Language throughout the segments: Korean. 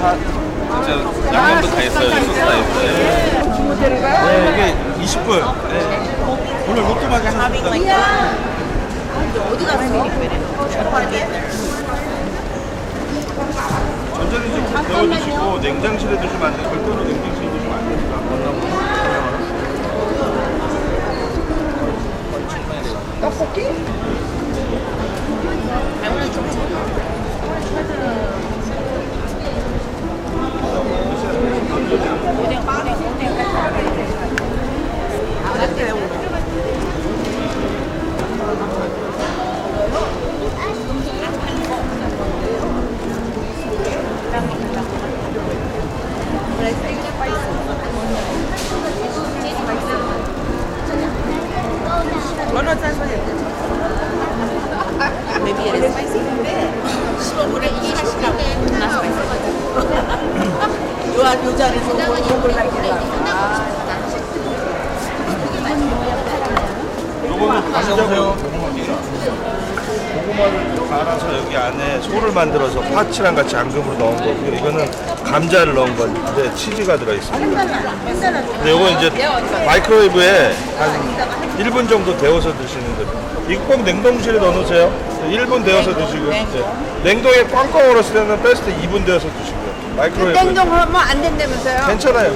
다 진짜 양념도 다 있어요. 소스 다 있어요. 네, 이게 20불. 네. 오늘 로또 하셨습니다. 어디 갔어? 전자레인지 좀 데워두시고 냉장실에 두시면 안 돼요. 별도로 냉장실에 두시면 안. 떡볶이? Maybe it is spicy. 15분에 20시간 나 spicy. 요, 요 자리에서 먹을 요거는 가져오세요. 고구마를 갈아서 여기 안에 소를 만들어서 파츠랑 같이 앙금으로 넣은 거고 이거는 감자를 넣은 건데 치즈가 들어 있습니다. 근데 요거 이제 마이크로웨이브에 한 1분 정도 데워서 드시는 거예요. 이거 꼭 냉동실에 넣어놓으세요. 1분 데워서 드시고 네. 냉동에 꽝꽝 얼었을 때는 베스트 2분 데워서 드시고요. 마이크로웨이브 냉동 하면 안 된다면서요? 괜찮아요.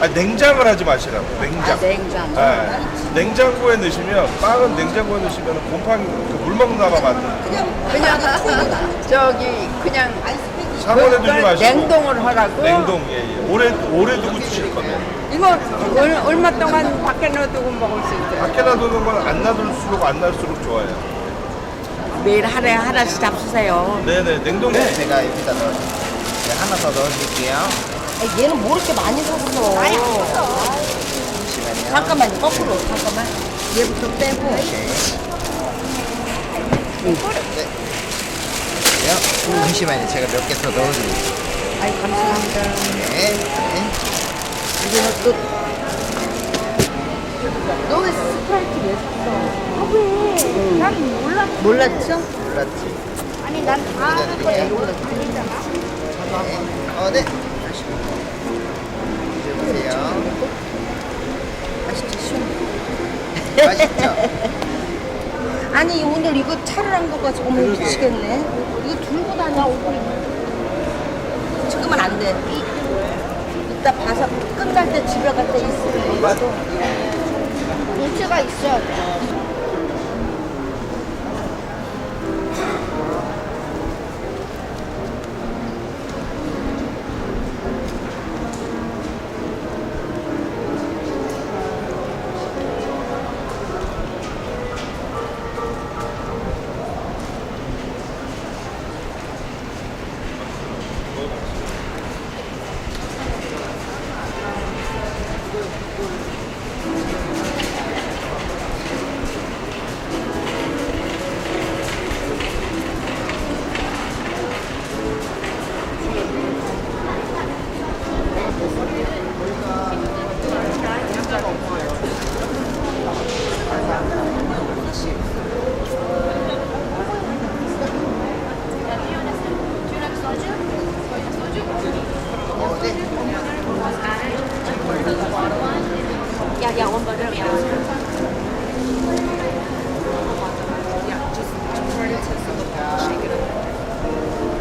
아, 냉장을 하지 마시라고. 냉장. 냉장. 네. 냉장고에 넣으시면 빵은 냉장고에 넣으시면 곰팡이 그 물 먹는 나만 만드는 그냥 저기 그냥 상온에 두지 그걸 마시고 냉동을 하라고. 냉동 예, 예. 오래 오래 두고 드실 거면 이거 얼, 얼마 동안 밖에 놔두고 먹을 수 있어요? 밖에 놔두는 건 안 놔둘수록 안 놔둘수록 좋아요. 매일 하루에 하나씩 잡수세요. 네네 냉동 네, 제가 여기다 넣어 네, 하나 더 넣어줄게요. 얘는 뭐 이렇게 많이 샀어? 잠시만요. 잠깐만, 거꾸로. 잠깐만. 얘부터 빼고. 네. 잠시만요. 제가 몇 개 더 넣어드릴게요. 아이, 감사합니다. 네. 네. 이제는 또. 너왜 스프라이트 왜 샀어? 아, 왜? 난 몰랐 몰랐죠? 몰랐지. 아니, 난다 하는 거야. 이거 네. 어, 네. 다시. 드셔보세요. 맛있지, 시원. 맛있죠? 아니, 오늘 이거 차를 한 거가 정말 그러게. 미치겠네. 이거 들고 다녀, 오늘. 지금은 안 돼. 이, 이따 봐서 끝날 때 집에 갈 때 있으면 봐도. 눈치가 있어. 어, 네.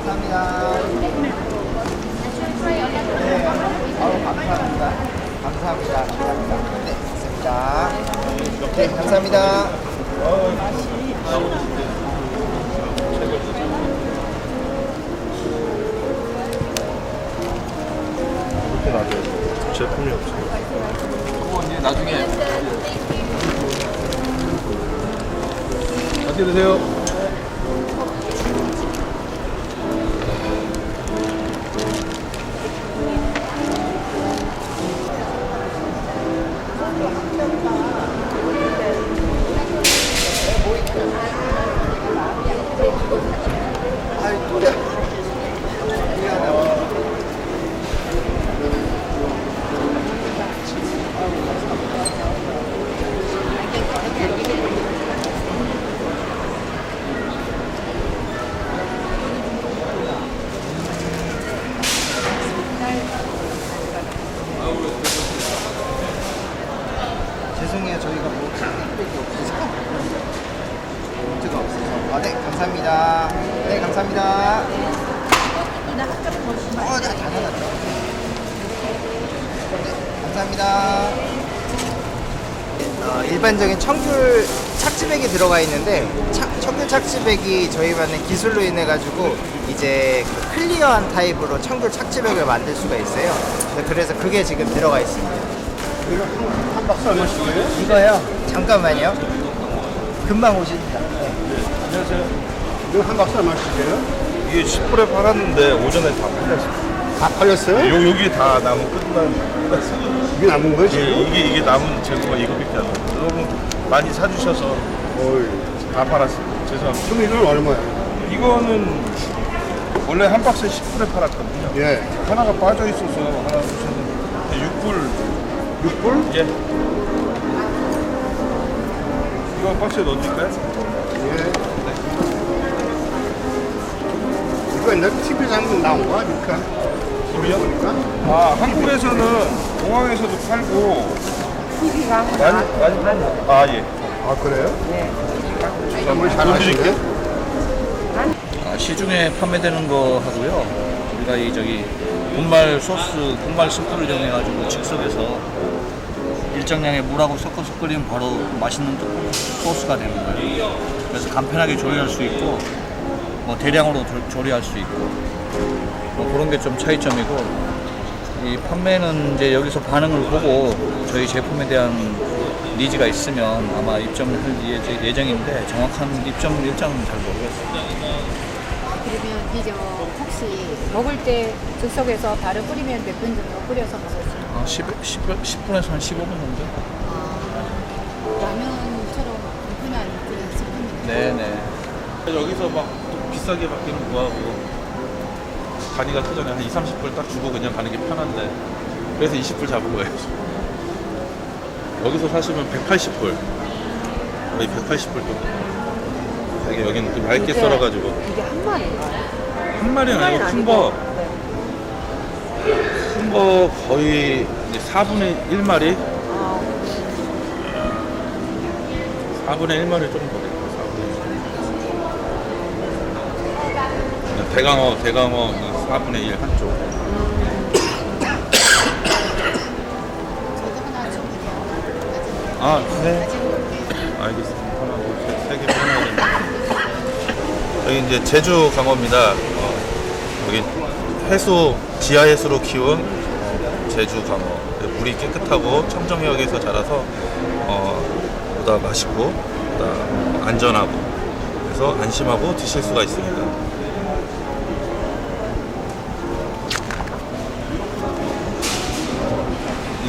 감사합니다. 네. 감사합니다. 감사합니다. 감사합니다. 네, 됐습니다. 네, 감사합니다. 이렇게 놔둬요. 제품이 없어요. 그거 이제 나중에 어떻게 드세요? 감사합니다. 네, 감사합니다. 어, 네, 다 나갔다. 네, 감사합니다. 어, 일반적인 청귤 착지백이 들어가 있는데 차- 청귤 착지백이 저희 반의 기술로 인해 가지고 이제 그 클리어한 타입으로 청귤 착지백을 만들 수가 있어요. 네, 그래서 그게 지금 들어가 있습니다. 한 박스 얼마씩이에요? 이거요? 잠깐만요. 금방 오십니다. 네. 이거 한 박스 얼마씩이에요? 이게 10불에 팔았는데 오전에 다 팔렸어요. 다 팔렸어요? 요, 여기 다 남은 끝난 이게 남은 거예요, 이게, 지금? 이게, 이게 남은 재고가 이거밖에 안 나요. 너무 많이 사주셔서 어이. 다 팔았어요. 죄송합니다. 그럼 이건 얼마예요? 이거는 원래 한 박스에 10불에 팔았거든요. 예. 하나가 빠져 있어서 하나 주셨는데 6불 6불? 예. 이거 박스에 넣어줄까요? 예. 이거 옛날 TV에서 한번 나온 거야, 그러니까. 우리요? 보니까. 아 한국에서는 공항에서도 팔고 TV가 많이 많이 팔고 아 예. 아, 그래요? 네. 정말 잘 하시네. 아, 시중에 판매되는 거 하고요. 우리가 이 저기 분말 소스, 분말 스프를 이용해가지고 즉석에서 일정량의 물하고 섞어서 끓이면 바로 맛있는 소스가 되는 거예요. 그래서 간편하게 조리할 수 있고, 뭐 대량으로 조- 조리할 수 있고, 뭐 그런 게 좀 차이점이고, 이 판매는 이제 여기서 반응을 보고 저희 제품에 대한 니즈가 있으면 아마 입점을 할 예- 예정인데 정확한 입점 일정은 잘 모르겠어요. 그러면 이제 혹시 먹을 때 즉석에서 바로 끓이면 몇 분 정도 끓여서 먹을 수 있나요? 아, 10, 10, 10분에서 한 15분 정도? 라면처럼 불편한 그런 제품이네요. 네네. 여기서 막또 비싸게 받기는 뭐하고. 간이가 크잖아요. 한 2, 30불 딱 주고 그냥 가는 게 편한데. 그래서 20불 잡은 거예요. 여기서 사시면 180불. 거의 180불 정도 되게 여기는 좀 얇게 썰어가지고. 이게 한 마리인가요? 한 마리는 아니고 큰 거, 큰거 거의 이제 4분의 1마리? 4분의 1마리 조금 더 대강어, 대강어 4분의 1 한쪽. 저도 하나 주문해요. 아, 네. 알겠습니다. 하나고 세개 빼놔야 되는데. 여기 이제 제주 강어입니다. 어, 여기 해수, 지하 해수로 키운 제주 강어. 물이 깨끗하고 청정역에서 자라서 어, 보다 맛있고 보다 안전하고 그래서 안심하고 드실 수가 있습니다.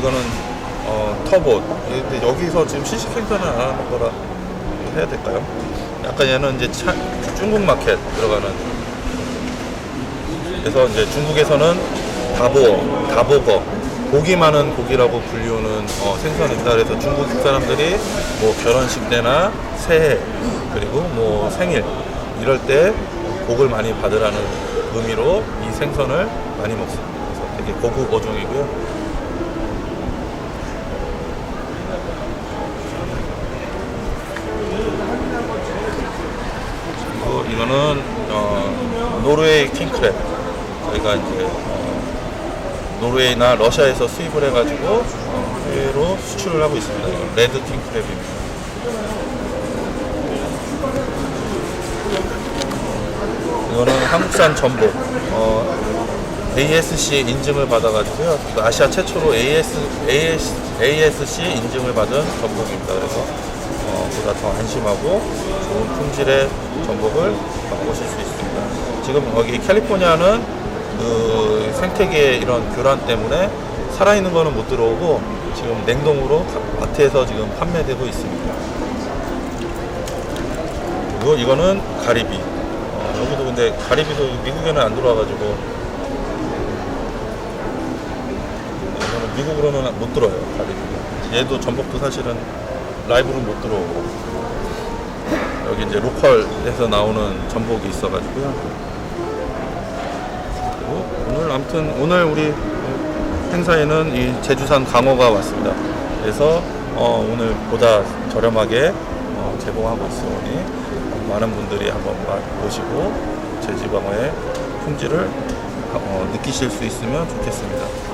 이거는 어, 터보. 근데 여기서 지금 시식 행사는 안 하는 거라 해야 될까요? 약간 얘는 이제 차- 중국 마켓 들어가는. 그래서 이제 중국에서는 다보, 다보거, 고기 많은 고기라고 불리우는 어, 생선입니다. 그래서 중국 사람들이 뭐 결혼식 때나 새해 그리고 뭐 생일 이럴 때 복을 많이 받으라는 의미로 이 생선을 많이 먹습니다. 그래서 되게 고급 어종이고요. 그리고 이 거는 어, 노르웨이 킹크랩 저희가 이제 어, 노르웨이나 러시아에서 수입을 해가지고 어, 해외로 수출을 하고 있습니다. 레드 킹크랩입니다. 이거는 한국산 전복 어, ASC 인증을 받아가지고요. 이거 아시아 최초로 AS, AS, ASC 인증을 받은 전복입니다. 그래서 어, 보다 더 안심하고 좋은 품질의 전복을 맛보실 수 있습니다. 지금 여기 캘리포니아는 그 생태계 이런 교란 때문에 살아있는 거는 못 들어오고 지금 냉동으로 가- 마트에서 지금 판매되고 있습니다. 그리고 이거는 가리비. 어, 여기도 근데 가리비도 미국에는 안 들어와가지고 미국으로는 못 들어요 가리비. 얘도 전복도 사실은 라이브는 못 들어오고 여기 이제 로컬에서 나오는 전복이 있어가지고요. 그리고 오늘 아무튼 오늘 우리 행사에는 이 제주산 강어가 왔습니다. 그래서 어, 오늘 보다 저렴하게 어, 제공하고 있으니 많은 분들이 한번 보시고 제주방어의 품질을 어, 느끼실 수 있으면 좋겠습니다.